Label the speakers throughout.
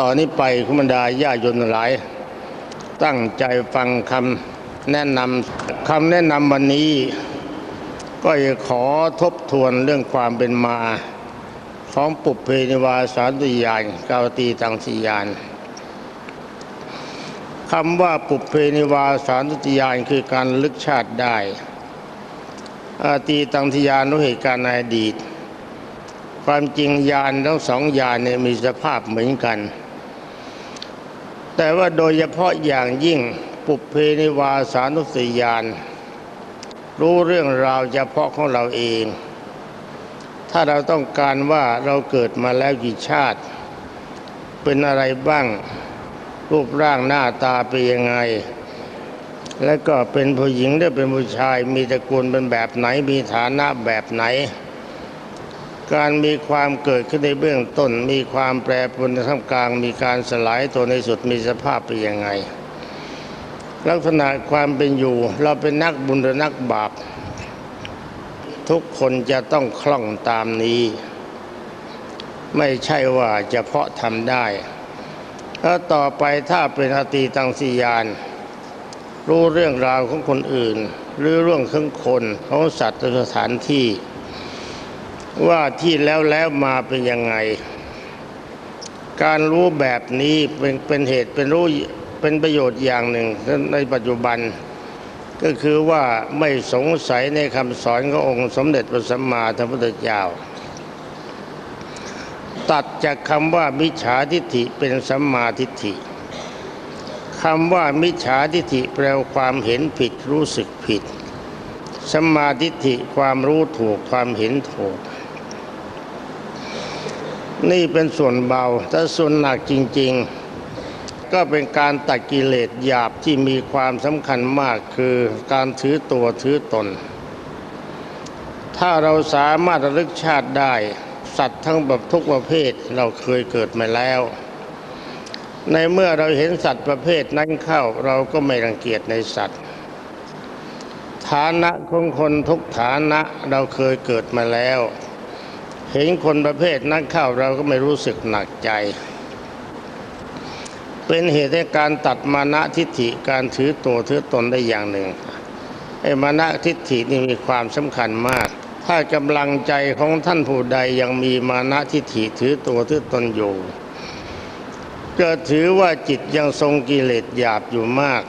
Speaker 1: ต่อนนี้ไปคุณบรรดาญาโยนหลาย ตั้งใจฟังคำแนะนำคำแนะนำวันนี้ ก็จะขอทบทวนเรื่องความเป็นมา ของปุเพนิวาสานุญาณกาวตีตังสียานคำว่าปุเพนิวาสานุญาณคือการลึกชาติได้อาตีตังสียานรู้เหตุการณ์ในอดีต ความจริงยานทั้งสองยานเนี่ยมีสภาพเหมือนกัน แต่ว่าโดยเฉพาะอย่างยิ่งปุพเพนิวาสานุสิยาน รู้เรื่องราวเฉพาะของเราเอง ถ้าเราต้องการว่าเราเกิดมาแล้วกี่ชาติ เป็นอะไรบ้าง รูปร่างหน้าตาเป็นยังไง และก็เป็นผู้หญิงหรือเป็นผู้ชายมีตระกูลเป็นแบบไหนมีฐานะแบบไหน การมีความเกิดขึ้นในเบื้องต้น มีความแปรปรวนในท่ามกลาง มีการสลายตัวในสุดมีสภาพเป็นยังไง ลักษณะความเป็นอยู่ เราเป็นนักบุญหรือนักบาป ทุกคนจะต้องคล่องตามนี้ ไม่ใช่ว่าจะเพาะทำได้แล้วต่อไปถ้าเป็นอตีตังสียาน รู้เรื่องราวของคนอื่น หรือเรื่องของคนของสัตว์สถานที่ ว่าที่แล้วแล้วมาเป็นยังไง การรู้แบบนี้เป็นเป็นเหตุเป็นรู้เป็นประโยชน์อย่างหนึ่งในปัจจุบัน ก็คือว่าไม่สงสัยในคำสอนขององค์สมเด็จพระสัมมาสัมพุทธเจ้า ตัดจากคำว่ามิจฉาทิฏฐิเป็นสัมมาทิฏฐิคำว่ามิจฉาทิฏฐิแปลความเห็นผิดรู้สึกผิดสัมมาทิฏฐิความรู้ถูกความเห็นถูก นี่เป็นส่วนเบา ถ้าส่วนหนักจริง ๆ ก็เป็นการตัดกิเลสหยาบที่มีความสำคัญมากคือการถือตัวถือตน ถ้าเราสามารถระลึกชาติได้ สัตว์ทั้งแบบทุกประเภทเราเคยเกิดมาแล้ว ในเมื่อเราเห็นสัตว์ประเภทนั้นเข้าเราก็ไม่รังเกียจในสัตว์ ฐานะของคนทุกฐานะเราเคยเกิดมาแล้ว เห็นคนประเภทนั้นเข้าเราก็ไม่รู้สึกหนักใจ เป็นเหตุให้การตัดมานะทิฏฐิการถือตัวถือตนได้อย่างหนึ่งไอ้มานะทิฏฐินี่มีความสำคัญมาก ถ้ากำลังใจของท่านผู้ใดยังมีมานะทิฏฐิถือตัวถือตนอยู่ก็ถือว่าจิตยังทรงกิเลสหยาบอยู่มาก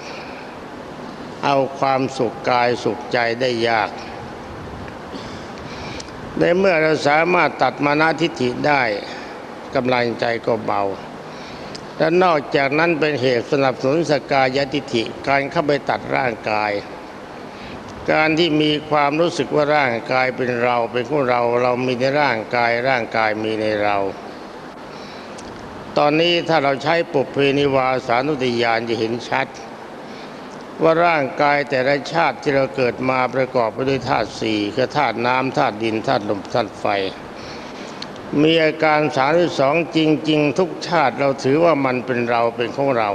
Speaker 1: เอาความสุขกายสุขใจได้ยาก ในเมื่อเราสามารถตัดมานะทิฏฐิได้กำลังใจก็เบา และนอกจากนั้นเป็นเหตุสนับสนุนสกายทิฏฐิการเข้าไปตัดร่างกาย การที่มีความรู้สึกว่าร่างกายเป็นเราเป็นของเราเรามีในร่างกายร่างกายมีในเรา ตอนนี้ถ้าเราใช้ปุเพนิวาสานุติยานจะเห็นชัด ว่าร่างกายแต่ละชาติที่เราเกิดมาประกอบไปด้วยธาตุสี่คือธาตุน้ำธาตุดินธาตุลมธาตุไฟ มีอาการสามสองจริง ๆ ทุกชาติเราถือว่ามันเป็นเราเป็นของเรา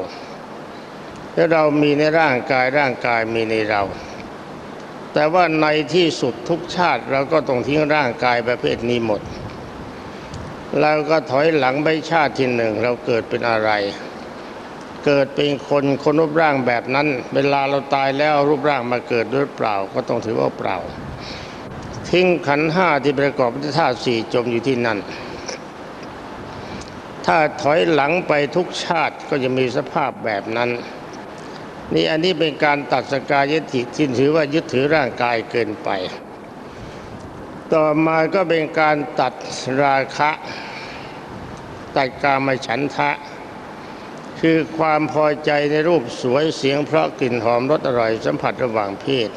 Speaker 1: และเรามีในร่างกายร่างกายมีในเรา แต่ว่าในที่สุดทุกชาติเราก็ต้องทิ้งร่างกายประเภทนี้หมดเราก็ถอยหลังไปชาติที่หนึ่งเราเกิดเป็นอะไร เกิดเป็นคนคนรูปร่างแบบนั้น เวลาเราตายแล้วรูปร่างมาเกิดด้วยเปล่า ก็ต้องถือว่าเปล่า ทิ้งขันห้าที่ประกอบด้วยธาตุสี่จมอยู่ที่นั่น ถ้าถอยหลังไปทุกชาติก็จะมีสภาพแบบนั้น นี่อันนี้เป็นการตัดสกายทิที่ถือว่ายึดถือร่างกายเกินไป ต่อมาก็เป็นการตัดราคะ ตัดกามฉันทะ คือความพอใจในรูปสวยเสียงเพราะกลิ่นหอมรสอร่อยสัมผัสระหว่างเพศ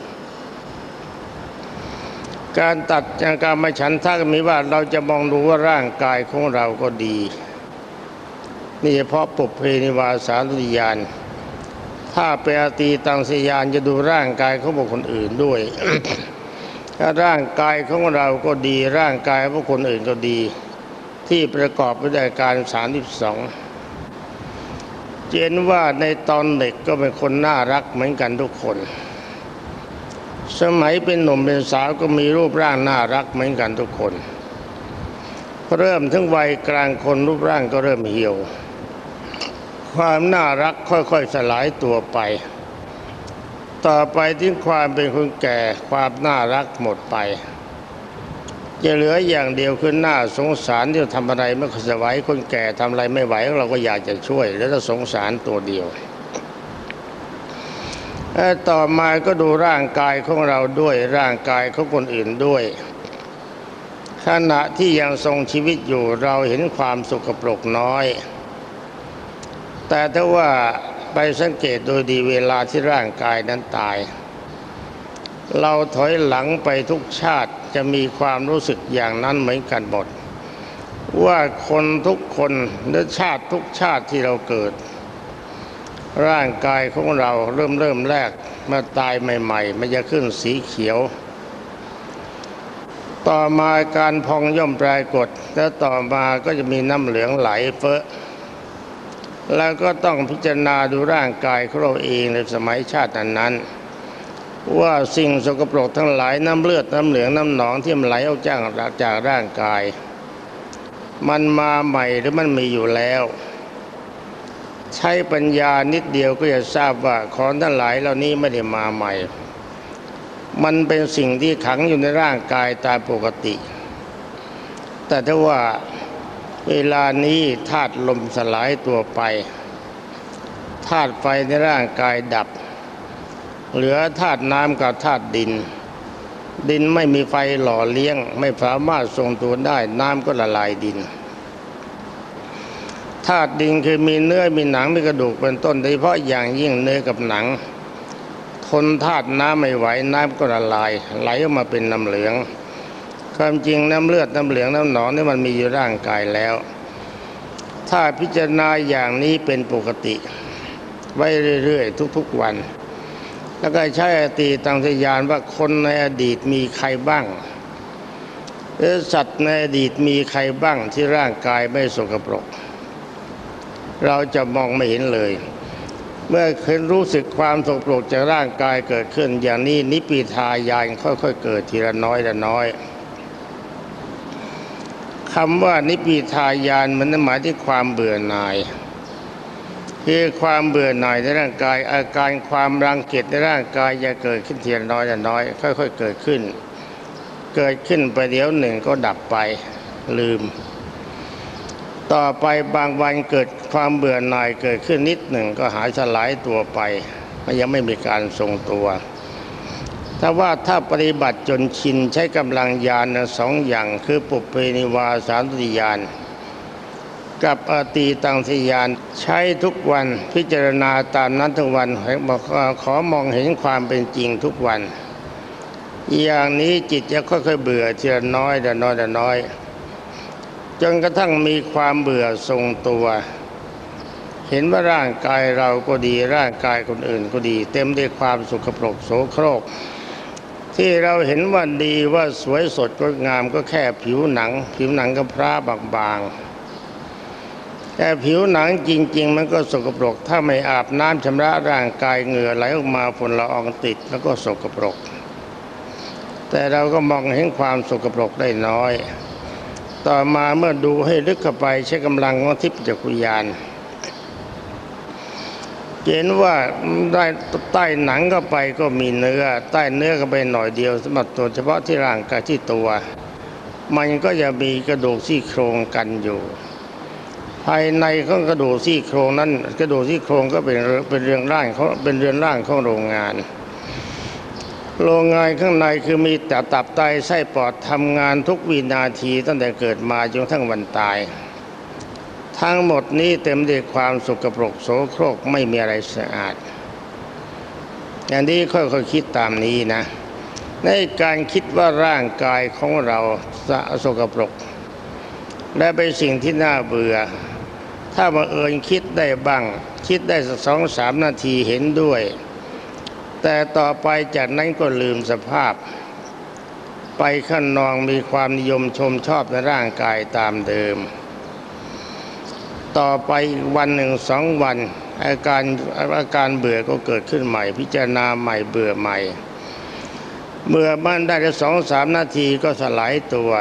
Speaker 1: การตัดจากการมาฉันทะก็มีว่าเราจะมองดูว่าร่างกายของเราก็ดี นี่เฉพาะปุเพนิวาสานุญญาณถ้าเป็นอตีตังสยานจะดูร่างกายของบุคคลอื่นด้วยถ้าร่างกายของเราก็ดี ร่างกายของคนอื่นก็ดี ที่ประกอบไปด้วยการสามสิบสอง เจนว่าในตอนเด็กก็เป็นคนน่ารักเหมือนกันทุกคน สมัยเป็นหนุ่มเป็นสาวก็มีรูปร่างน่ารักเหมือนกันทุกคน เริ่มถึงวัยกลางคนรูปร่างก็เริ่มเหี่ยว ความน่ารักค่อยๆสลายตัวไป ต่อไปที่ความเป็นคนแก่ความน่ารักหมดไป จะเหลืออย่างเดียวคือหน้าสงสารที่ทำอะไรไม่ค่อยสบายคนแก่ทำอะไรไม่ไหวเราก็อยากจะช่วย แล้วก็สงสารตัวเดียวต่อมาก็ดูร่างกายของเราด้วยร่างกายของคนอื่นด้วย ขณะที่ยังทรงชีวิตอยู่เราเห็นความสุขปรกน้อย แต่ถ้าว่าไปสังเกตโดยดีเวลาที่ร่างกายนั้นตาย เราถอยหลังไปทุกชาติจะมีความรู้สึกอย่างนั้นเหมือนกันหมด ว่าคนทุกคนหรือชาติทุกชาติที่เราเกิด ร่างกายของเราเริ่มเริ่มแรกเมื่อตายใหม่ ๆ มันจะขึ้นสีเขียว ต่อมาการพองย่อมปรากฏ แล้วต่อมาก็จะมีน้ำเหลืองไหลเฟ้อแล้วก็ต้องพิจารณาดูร่างกายของเราเองในสมัยชาตินั้นๆ ว่าสิ่งสกปรกทั้งหลายน้ำเลือดน้ำเหลืองน้ำหนองที่มันไหลออกจากจากร่างกาย มันมาใหม่หรือมันมีอยู่แล้ว ใช้ปัญญานิดเดียวก็จะทราบว่าของทั้งหลายเหล่านี้ไม่ได้มาใหม่ มันเป็นสิ่งที่ขังอยู่ในร่างกายตามปกติ แต่ถ้าว่าเวลานี้ธาตุลมสลายตัวไปธาตุไฟในร่างกายดับ เหลือธาตุน้ำกับธาตุดิน ดินไม่มีไฟหล่อเลี้ยง ไม่สามารถทรงตัวได้ น้ำก็ละลายดินธาตุดินคือมีเนื้อมีหนังมีกระดูกเป็นต้นโดยเฉพาะอย่างยิ่งเนื้อกับหนัง ทนธาตุน้ำไม่ไหวน้ำก็ละลาย ไหลออกมาเป็นน้ำเหลือง ความจริงน้ำเลือดน้ำเหลืองน้ำหนองนี่มันมีอยู่ร่างกายแล้ว ถ้าพิจารณาอย่างนี้เป็นปกติ ไว้เรื่อยๆ ทุกๆวัน แล้วก็ใช้อติตังสยานว่าคนในอดีตมีใครบ้างหรือสัตว์ในอดีตมีใครบ้างที่ร่างกายไม่สกปรก เราจะมองไม่เห็นเลย เมื่อเคยรู้สึกความสกปรกจากร่างกายเกิดขึ้น อย่างนี้นิปีทายานค่อยๆเกิดทีละน้อยละน้อยคำว่านิปีทายานมันหมายถึงความเบื่อหน่าย คือความเบื่อหน่ายในร่างกาย อาการความรังเกียจในร่างกายจะเกิดขึ้นทีละน้อยละน้อย ค่อยๆเกิดขึ้น เกิดขึ้นไปเดี๋ยวหนึ่งก็ดับไปลืม ต่อไปบางวันเกิดความเบื่อหน่ายเกิดขึ้นนิดหนึ่งก็หายสลายตัวไปมันยังไม่มีการทรงตัว ถ้าว่าถ้าปฏิบัติจนชินใช้กำลังญาณสองอย่างคือปุเพนิวาสามติยาน กับอตีตังสยาน ใช้ทุกวันพิจารณาตามนั้นทุกวันขอมองเห็นความเป็นจริงทุกวัน อย่างนี้จิตจะค่อยๆเบื่อทีละน้อยละน้อยละน้อย จนกระทั่งมีความเบื่อทรงตัว เห็นว่าร่างกายเราก็ดีร่างกายคนอื่นก็ดี เต็มด้วยความสุขปรกโสโครกที่เราเห็นว่าดีว่าสวยสดงดงามก็แค่ผิวหนัง ผิวหนังก็พร้าบางๆ แต่ผิวหนังจริง ๆ มันก็สกปรก ถ้าไม่อาบน้ำชำระร่างกายเหงื่อไหลออกมาฝุ่นละอองติดแล้วก็สกปรก แต่เราก็มองเห็นความสกปรกได้น้อย ต่อมาเมื่อดูให้ลึกเข้าไปใช้กำลังของทิพยจักรยานเห็นว่าได้ใต้หนังเข้าไปก็มีเนื้อ ใต้เนื้อเข้าไปหน่อยเดียวสำหรับตัวเฉพาะที่ร่างกายที่ตัว มันก็จะมีกระดูกซี่โครงกันอยู่ายในของกระดูกซี่โครงนั้น กระดูกซี่โครงก็เป็นเป็นเรือนร่างเขาเป็นเรือนร่างของโรงงาน โรงงานข้างในคือมีแต่ตับไตไส้ปอดทำงานทุกวินาทีตั้งแต่เกิดมาจนทั้งวันตาย ทั้งหมดนี้เต็มด้วยความสกปรกโสโครกไม่มีอะไรสะอาด อย่างนี้ค่อยๆคคิดตามนี้นะ ในการคิดว่าร่างกายของเราสะสกปรกและเป็นสิ่งที่น่าเบื่อ ถ้าบังเอิญคิดได้บ้าง คิดได้สักสองสามนาทีเห็นด้วย แต่ต่อไปจากนั้นก็ลืมสภาพ ไปขั้นนองมีความนิยมชมชอบในร่างกายตามเดิม ต่อไปวันหนึ่งสองวัน อาการอาการเบื่อก็เกิดขึ้นใหม่ พิจารณาใหม่เบื่อใหม่เมื่อบ้านได้แค่สองสามนาทีก็สลายตัว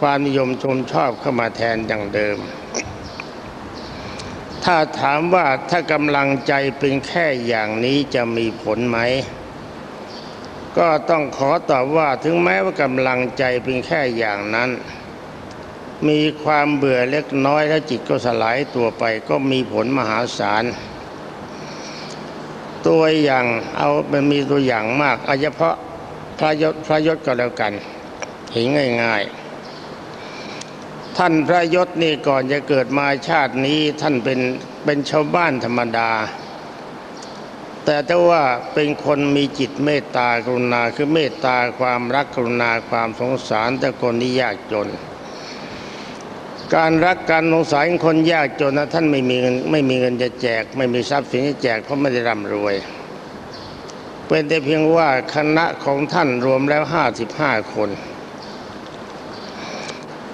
Speaker 1: ความนิยมชมชอบเข้ามาแทนอย่างเดิม ถ้าถามว่าถ้ากำลังใจเป็นแค่อย่างนี้จะมีผลไหม ก็ต้องขอตอบว่าถึงแม้ว่ากำลังใจเป็นแค่อย่างนั้น มีความเบื่อเล็กน้อยแล้วจิตก็สลายตัวไปก็มีผลมหาศาล ตัวอย่างเอามันมีตัวอย่างมากเอาเฉพาะพระยศพระยศก็แล้วกันเห็นง่าย ๆ ท่านพระยศนี่ก่อนจะเกิดมาชาตินี้ท่านเป็นเป็นชาวบ้านธรรมดา แต่ถ้าว่าเป็นคนมีจิตเมตตากรุณาคือเมตตาความรักกรุณาความสงสารแต่คนที่ยากจน การรักการสงสารคนยากจนนะท่านไม่มีเงินไม่มีเงินจะแจก ไม่มีทรัพย์สินจะแจกเพราะไม่ได้ร่ำรวย เป็นแต่เพียงว่าคณะของท่านรวมแล้วห้าสิบห้าคน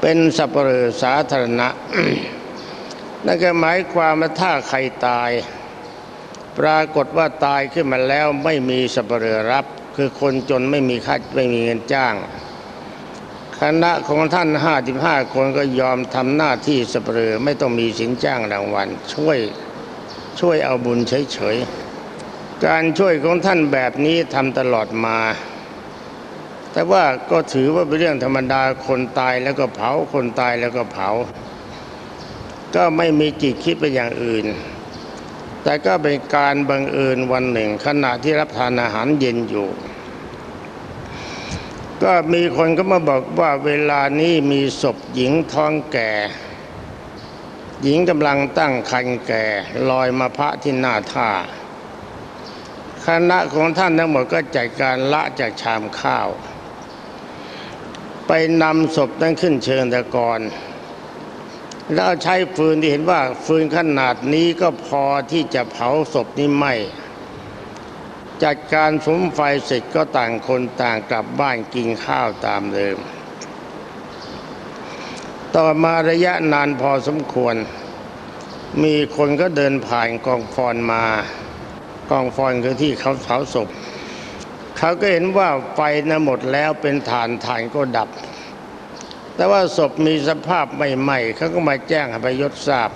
Speaker 1: เป็นสัปเหร่อสาธารณะ นั่นก็หมายความว่าถ้าใครตาย ปรากฏว่าตายขึ้นมาแล้วไม่มีสัปเหร่อรับ คือคนจนไม่มีค่าไม่มีเงินจ้าง คณะของท่านห้าสิบห้าคนก็ยอมทำหน้าที่สัปเหร่อไม่ต้องมีสินจ้างรางวัล ช่วยช่วยเอาบุญเฉยๆการช่วยของท่านแบบนี้ทำตลอดมา แต่ว่าก็ถือว่าเป็นเรื่องธรรมดาคนตายแล้วก็เผาคนตายแล้วก็เผา ก็ไม่มีจิตคิดไปอย่างอื่น แต่ก็เป็นการบังเอิญวันหนึ่ง ขณะที่รับทานอาหารเย็นอยู่ ก็มีคนก็มาบอกว่าเวลานี้มีศพหญิงท้องแก่ หญิงกำลังตั้งครรภ์แก่ลอยมาพระที่หน้าท่าคณะของท่านทั้งหมดก็จัดการละจากชามข้าว ไปนำศพนั้นขึ้นเชิงตะกอนแล้วใช้ฟืนที่เห็นว่าฟืนขนาดนี้ก็พอที่จะเผาศพนี้ไหมจัดการสมไฟเสร็จก็ต่างคนต่างกลับบ้านกินข้าวตามเดิม ต่อมาระยะนานพอสมควร มีคนก็เดินผ่านกองฟอนมากองฟอนคือที่เขาเผาศพ เขาก็เห็นว่าไฟนะหมดแล้วเป็นฐานฐานก็ดับ แต่ว่าศพมีสภาพไม่ไหม้เขาก็มาแจ้งให้พยศทราบ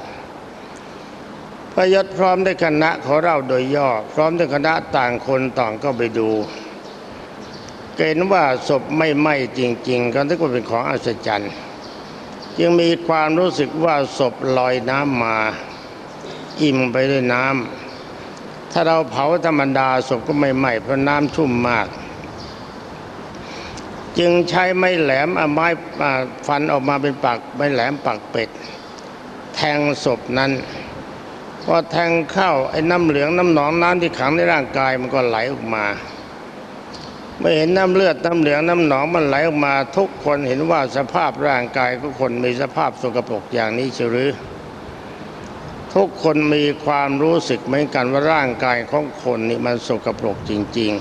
Speaker 1: พยศพร้อมด้วยคณะขอเล่าโดยย่อ พร้อมด้วยคณะต่างคนต่างก็ไปดูเห็นว่าศพไม่ไหม้จริง ๆ ก็นึกว่าเป็นของอัศจรรย์จึงมีความรู้สึกว่าศพลอยน้ำมา อิ่มไปด้วยน้ำ ถ้าเราเผาธรรมดาศพก็ไม่ไหม้เพราะน้ำชุ่มมาก จึงใช้ไม้แหลมเอาไม้ฟันออกมาเป็นปักไม้แหลมปักเป็ด แทงศพนั้นพอแทงเข้าไอ้น้ำเหลืองน้ำหนองน้ำที่ขังในร่างกายมันก็ไหลออกมาเมื่อเห็นน้ำเลือดน้ำเหลืองน้ำหนองมันไหลออกมาทุกคนเห็นว่าสภาพร่างกายของคนมีสภาพสกปรกอย่างนี้เชยวหรือ ทุกคนมีความรู้สึกเหมือนกันว่าร่างกายของคนนี่มันสกปรกจริง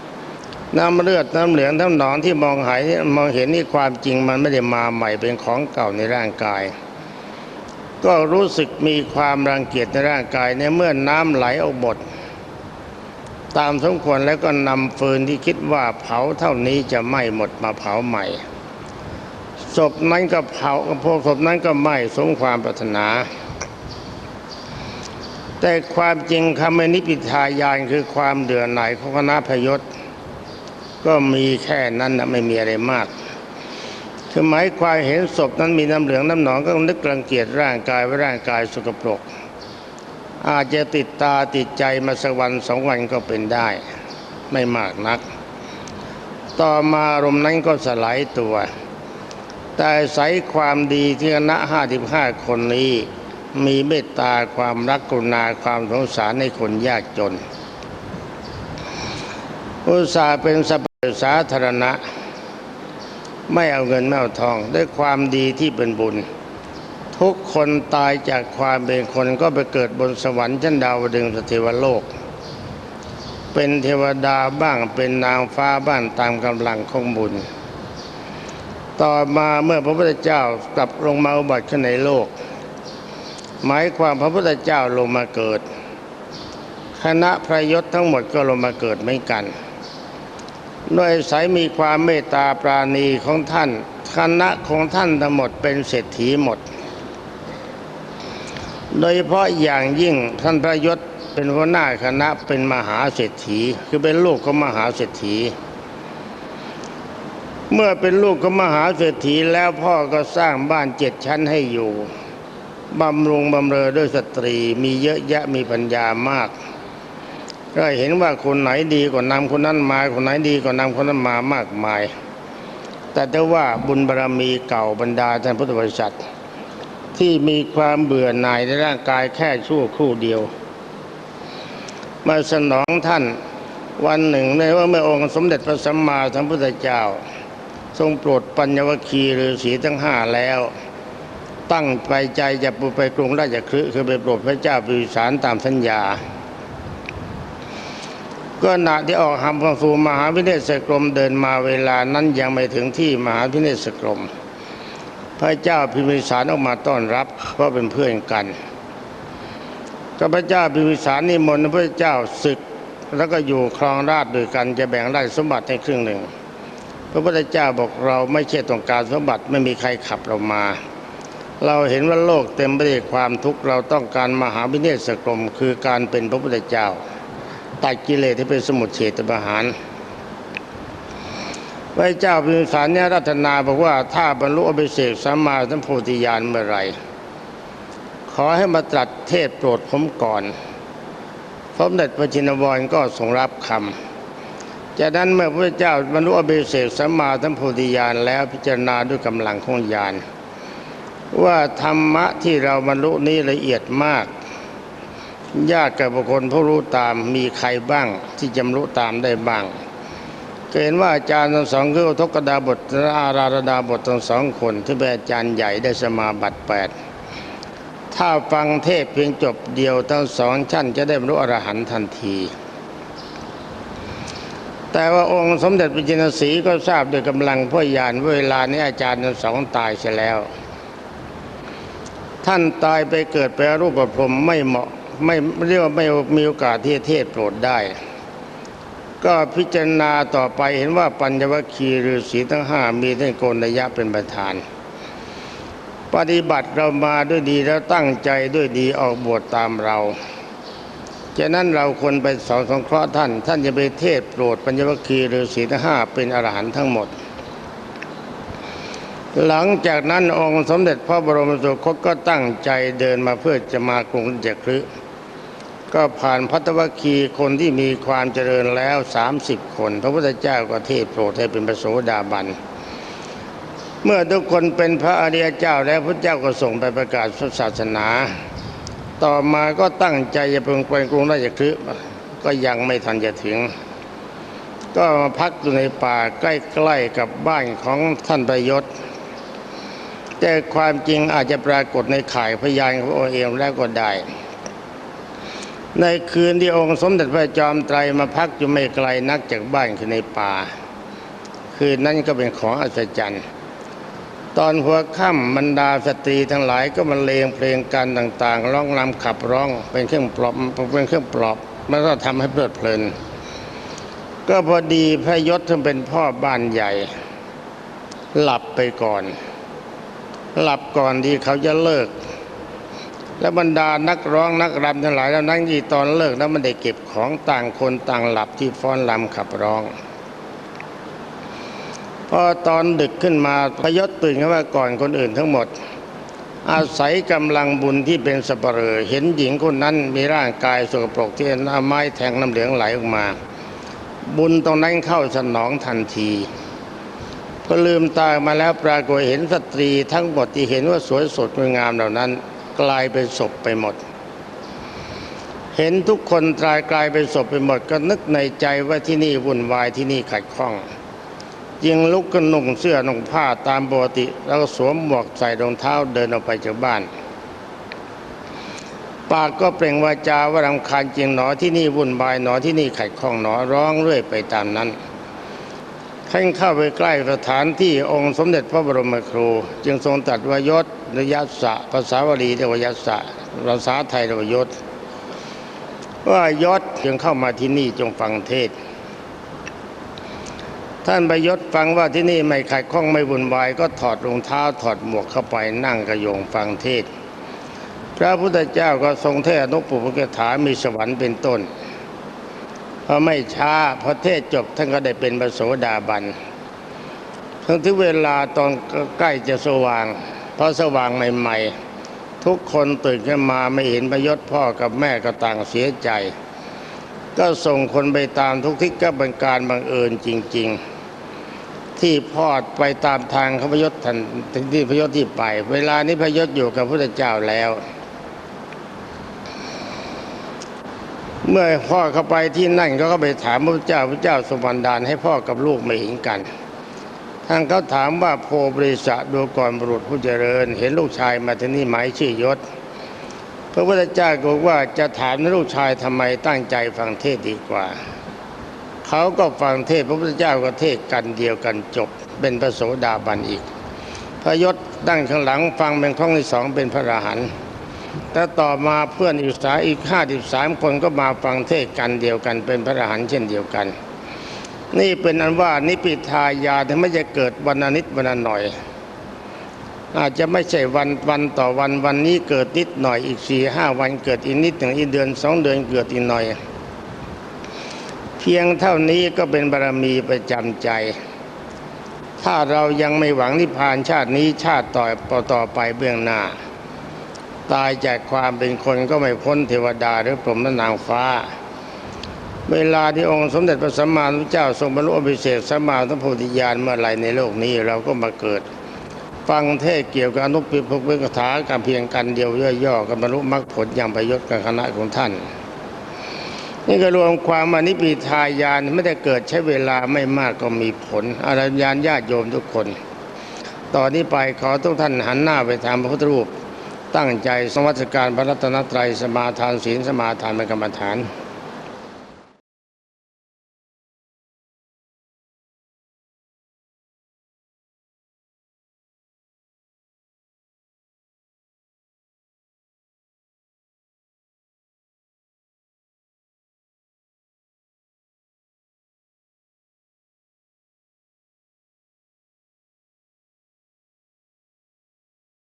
Speaker 1: ๆ น้ำเลือดน้ำเหลืองน้ำหนองที่มองหายมองเห็นนี่ความจริงมันไม่ได้มาใหม่เป็นของเก่าในร่างกาย ก็รู้สึกมีความรังเกียจในร่างกายในเมื่อน้ำไหลออกหมดตามสมควรแล้วก็นำฟืนที่คิดว่าเผาเท่านี้จะไหม้หมดมาเผาใหม่ศพนั้นก็เผาพวกศพนั้นก็ไหม้สมความปรารถนา แต่ความจริงคำนิพิทายานคือความเดือดหน่ายของคณะพยศก็มีแค่นั้นนะไม่มีอะไรมากคือหมายความเห็นศพนั้นมีน้ำเหลืองน้ำหนองก็นึกรังเกียจร่างกายว่าร่างกายสกปรก อาจจะติดตาติดใจมาสักวันสองวันก็เป็นได้ ไม่มากนัก ต่อมาอารมณ์นั้นก็สลายตัว แต่อาศัยความดีที่คณะห้าสิบห้าคนนี้ มีเมตตาความรักกรุณาความสงสารในคนยากจน อุตส่าห์เป็นสัพพสาธารณะ ไม่เอาเงินไม่เอาทอง ด้วยความดีที่เป็นบุญ ทุกคนตายจากความเป็นคนก็ไปเกิดบนสวรรค์ชั้นดาวดึงสเทวโลก เป็นเทวดาบ้างเป็นนางฟ้าบ้างตามกำลังของบุญ ต่อมาเมื่อพระพุทธเจ้ากลับลงมาอุบัติขึ้นในโลก หมายความพระพุทธเจ้าลงมาเกิด คณะพระยศทั้งหมดก็ลงมาเกิดเหมือนกันด้วยสายมีความเมตตาปราณีของท่าน คณะของท่านทั้งหมดเป็นเศรษฐีหมด โดยเฉพาะอย่างยิ่งท่านพระยศเป็นหัวหน้าคณะเป็นมหาเศรษฐี คือเป็นลูกของมหาเศรษฐี เมื่อเป็นลูกของมหาเศรษฐีแล้วพ่อก็สร้างบ้านเจ็ดชั้นให้อยู่ บำรุงบำเรอด้วยสตรีมีเยอะแยะมีปัญญามาก ก็เห็นว่าคนไหนดีก็นำคนนั้นมาคนไหนดีก็นำคนนั้นมามากมาย แต่ถ้าว่าบุญบารรมีเก่าบรรดาท่านพุทธบริษัท ที่มีความเบื่อหน่ายในร่างกายแค่ชั่วครู่เดียวมาสนองท่านวันหนึ่งในว่าเมื่อองค์สมเด็จพระสัมมาสัมพุทธเจ้า ทรงโปรดปัญญวคีฤาษีทั้งห้าแล้ว ตั้งไปใจจะไปกรุงราชคฤห์คือไปโปรดพระเจ้าพิมพิสารตามสัญญา ก็ขณะที่ออกหำพฟูมหาวิเนศกรมเดินมาเวลานั้นยังไม่ถึงที่มหาวิเนศกรม พระเจ้าพิมพิสารออกมาต้อนรับเพราะเป็นเพื่อนกันก็พระเจ้าพิมพิสารนิมนต์พระเจ้าศึกแล้วก็อยู่ครองราชด้วยกันจะแบ่งราชสมบัติให้ครึ่งหนึ่ง พระพุทธเจ้าบอกเราไม่ใช่ต้องการสมบัติไม่มีใครขับเรามา เราเห็นว่าโลกเต็มไปด้วยความทุกข์เราต้องการมหาวิเนศกรมคือการเป็นพระพุทธเจ้าตัดกิเลสที่เป็นสมุทเฉตประหารพระเจ้าพิมพิสารเนี่ยรัตนาบอกว่าถ้าบรรลุอภิเศกสัมมาสัมโพธิญาณเมื่อไรขอให้มาตรัสเทศโปรดผมก่อนสมเด็จพระจินวรก็ทรงรับคำจากนั้นเมื่อพระเจ้าบรรลุอภิเศกสัมมาสัมโพธิญาณแล้วพิจารณาด้วยกำลังของญาณ ว่าธรรมะที่เราบรรลุนี้ละเอียดมาก ยากกับบุคคลผู้รู้ตามมีใครบ้างที่จำรู้ตามได้บ้างเห็นว่าอาจารย์ทั้งสองคือทกดาบทและอาราธดาบททั้งสองคนที่เป็นอาจารย์ใหญ่ได้สมาบัติแปดถ้าฟังเทศเพียงจบเดียวทั้งสองชั้นจะได้บรรลุอรหันต์ทันที แต่ว่าองค์สมเด็จพระจินสีก็ทราบด้วยกำลังพ่อยานว่าเวลานี้อาจารย์ทั้งสองตายเสียแล้ว ท่านตายไปเกิดเป็นรูปพรมไม่เหมาะไม่เรียกว่าไม่มีโอกาสที่จะเทศโปรดได้ ก็พิจารณาต่อไปเห็นว่าปัญญวคีฤาษีทั้งห้ามีท่านโกนยะเป็นประธาน ปฏิบัติเรามาด้วยดีแล้วตั้งใจด้วยดีออกบวชตามเราฉะนั้นเราควรไปสอนสงเคราะห์ท่าน ท่านจะไปเทศโปรดปัญญวคีฤาษีทั้งห้าเป็นอรหันต์ทั้งหมด หลังจากนั้นองค์สมเด็จพระบรมสุคตก็ตั้งใจเดินมาเพื่อจะมากรุงราชคฤห์ก็ผ่านพัตวคีคนที่มีความเจริญแล้ว 30 คน พระพุทธเจ้าก็เทศโปรดให้เป็นพระโสดาบัน เมื่อทุกคนเป็นพระอริยเจ้าแล้วพระเจ้าก็ส่งไปประกาศศาสนา ต่อมาก็ตั้งใจจะเป็นไปกรุงราชคฤห์ก็ยังไม่ทันจะถึง ก็มาพักอยู่ในป่าใกล้ๆกับบ้านของท่านประยศ แต่ความจริงอาจจะปรากฏในข่ายพยานของพระองค์เองแล้วก็ได้ ในคืนที่องค์สมเด็จพระจอมไตรมาพักอยู่ไม่ไกลนักจากบ้านคือในป่า คืนนั้นก็เป็นของอัศจรรย์ ตอนหัวค่ำบรรดาสตรีทั้งหลายก็มาเลงเพลงกันต่างๆ ร้องรำขับร้องเป็นเครื่องปลอบเป็นเครื่องปลอบมันก็ทำให้เพลิดเพลิน ก็พอดีพระยศถึงเป็นพ่อบ้านใหญ่ หลับไปก่อน หลับก่อนที่เขาจะเลิก แล้วบรรดานักร้องนักรำทั้งหลายแล้วนั่งยีตอนเลิกแล้วมันได้เก็บของต่างคนต่างหลับที่ฟ้อนรำขับร้องพอตอนดึกขึ้นมาพยศตื่นขึ้นมาก่อนคนอื่นทั้งหมด อาศัยกำลังบุญที่เป็นสเปรอเห็นหญิงคนนั้นมีร่างกายสกปรกที่เอาไม้แทงน้ำเหลืองไหลออกมา บุญตรงนั้นเข้าสนองทันที ก็ลืมตามาแล้วปรากฏเห็นสตรีทั้งหมดที่เห็นว่าสวยสดงดงามเหล่านั้น กลายเป็นศพไปหมด เห็นทุกคนตายกลายเป็นศพไปหมด ก็นึกในใจว่าที่นี่วุ่นวายที่นี่ขัดข้องยิงลุกขึ้นนุ่งเสื้อนุ่งผ้าตามปกติ แล้วก็สวมหมวกใส่รองเท้าเดินออกไปจากบ้าน ปากก็เปล่งวาจาว่ารำคาญจริงหนอที่นี่วุ่นวายหนอที่นี่ขัดข้องหนอร้องเรื่อยไปตามนั้น ท่านเข้าไปใกล้สถานที่องค์สมเด็จพระบรมครู จึงทรงตรัสว่ายศนยัสสะภาษาวลีเรียกว่ายัสสะภาษาไทยเรียกว่ายศว่ายศจึงเข้ามาที่นี่จงฟังเทศ ท่านประยศฟังว่าที่นี่ไม่ขัดข้องไม่วุ่นวาย ก็ถอดรองเท้าถอดหมวกเข้าไปนั่งกระโยงฟังเทศพพระพุทธเจ้าก็ทรงเทศนุปปุกถามีสวรรค์เป็นต้น พอไม่ช้าพอเทศจบท่านก็ได้เป็นพระโสดาบันทั้งที่เวลาตอนใกล้จะสว่างพอสว่างใหม่ ๆ ทุกคนตื่นขึ้นมาไม่เห็นพยศพ่อกับแม่ก็ต่างเสียใจ ก็ส่งคนไปตามทุกทิศก็เป็นการบังเอิญจริง ๆ ที่พอดไปตามทางขพยศทันที่พยศที่ไป เวลานี้พยศอยู่กับพระเจ้าแล้ว เมื่อพ่อเข้าไปที่นั่นเขาก็ไปถามพระเจ้าพระเจ้าสมบันดาลให้พ่อกับลูกไม่เห็นกันทางเขาถามว่าโพบริษะดูก่อนบุรุษผู้เจริญ เห็นลูกชายมาที่นี่ไหมชื่อยศพระพุทธเจ้าบอกว่าจะถามลูกชายทำไมตั้งใจฟังเทศดีกว่า เขาก็ฟังเทศพระพุทธเจ้าก็เทศกันเดียวกันจบ เป็นพระโสดาบันอีกพระยศตั้งข้างหลังฟังเป็นข้องที่สองเป็นพระอรหันต์ แต่ต่อมาเพื่อนอีกสายอีกห้าสิบสาคนก็มาฟังเทศกันเดียวกัน เป็นพระอรหันต์เช่นเดียวกัน นี่เป็นอันว่านิพิทายาถึงไม่จะเกิดวันนิดวันหน่อย อาจจะไม่ใช่วันวันต่อวันวันนี้เกิดนิดหน่อยอีกสี่ห้าวันเกิดอีกนิดหนึ่งอีกเดือนสองเดือนเกิดอีกหน่อย เพียงเท่านี้ก็เป็นบารมีประจำใจ ถ้าเรายังไม่หวังนิพพานชาตินี้ชาติต่อต่อไปเบื้องหน้า ตายจากความเป็นคนก็ไม่พ้นเทวดาหรือพรหมและนางฟ้า เวลาที่องค์สมเด็จพระสัมมาสัมพุทธเจ้าทรงบรรลุอภิเศษสัมมาสัมโพธิญาณเมื่อไรในโลกนี้เราก็มาเกิด ฟังเทศเกี่ยวกับอนุปิภพเวกถากับเพียงกันเดียวย่อๆกับบรรลุมรรคผลอย่างประยชน์กับคณะของท่านนี่ก็รวมความมานิพิทายานไม่ได้เกิดใช้เวลาไม่มากก็มีผลอารยานญาติโยมทุกคน ตอนนี้ไปขอทุกท่านหันหน้าไปทางพระพุทธรูป ตั้งใจสมวัสการพระรัตนตรัยสมาทานศีลสมาทานเป็นกรรมฐาน